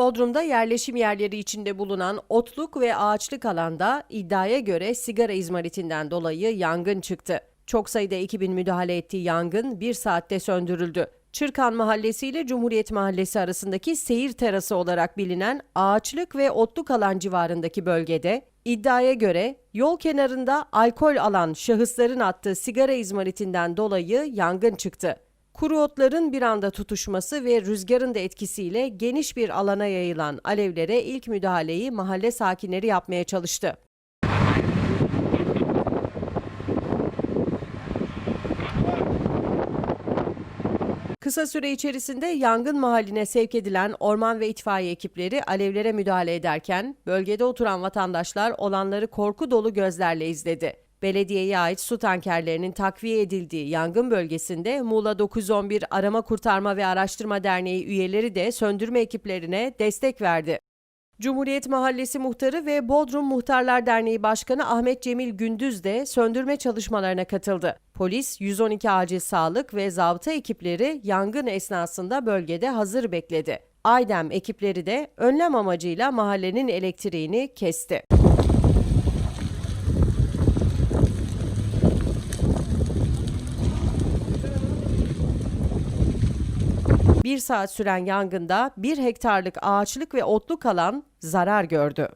Bodrum'da yerleşim yerleri içinde bulunan otluk ve ağaçlık alanda iddiaya göre sigara izmaritinden dolayı yangın çıktı. Çok sayıda ekibin müdahale ettiği yangın bir saatte söndürüldü. Çırkan Mahallesi ile Cumhuriyet Mahallesi arasındaki seyir terası olarak bilinen ağaçlık ve otluk alan civarındaki bölgede iddiaya göre yol kenarında alkol alan şahısların attığı sigara izmaritinden dolayı yangın çıktı. Kuru otların bir anda tutuşması ve rüzgarın da etkisiyle geniş bir alana yayılan alevlere ilk müdahaleyi mahalle sakinleri yapmaya çalıştı. Kısa süre içerisinde yangın mahalline sevk edilen orman ve itfaiye ekipleri alevlere müdahale ederken bölgede oturan vatandaşlar olanları korku dolu gözlerle izledi. Belediyeye ait su tankerlerinin takviye edildiği yangın bölgesinde Muğla 911 Arama Kurtarma ve Araştırma Derneği üyeleri de söndürme ekiplerine destek verdi. Cumhuriyet Mahallesi Muhtarı ve Bodrum Muhtarlar Derneği Başkanı Ahmet Cemil Gündüz de söndürme çalışmalarına katıldı. Polis, 112 acil sağlık ve zabıta ekipleri yangın esnasında bölgede hazır bekledi. Aydem ekipleri de önlem amacıyla mahallenin elektriğini kesti. Bir saat süren yangında bir hektarlık ağaçlık ve otluk alan zarar gördü.